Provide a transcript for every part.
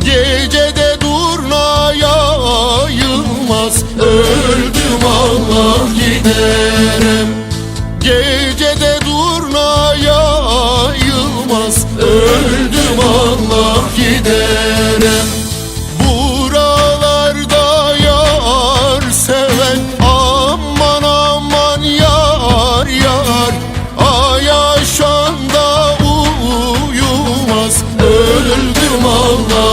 Gecede durnaya yılmaz Öldüm Allah giderim. Gecede durnaya yılmaz Öldüm Allah giderim. Buralarda yar seven Aman aman yar yar. Ay yaşanda uyumaz Öldüm Allah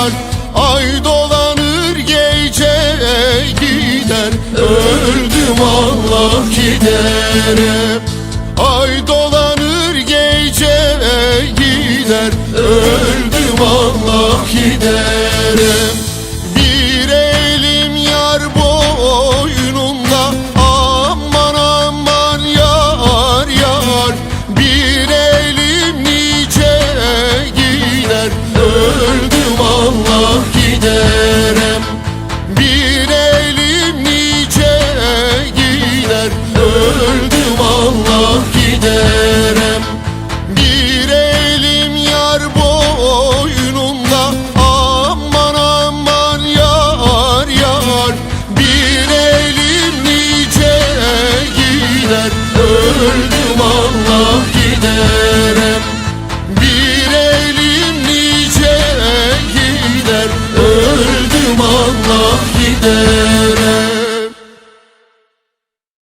yar Ay dolanır gece gider. Öldüm Allah giderim Ay dolanır gece gider. Öldüm Allah giderim Allah giderim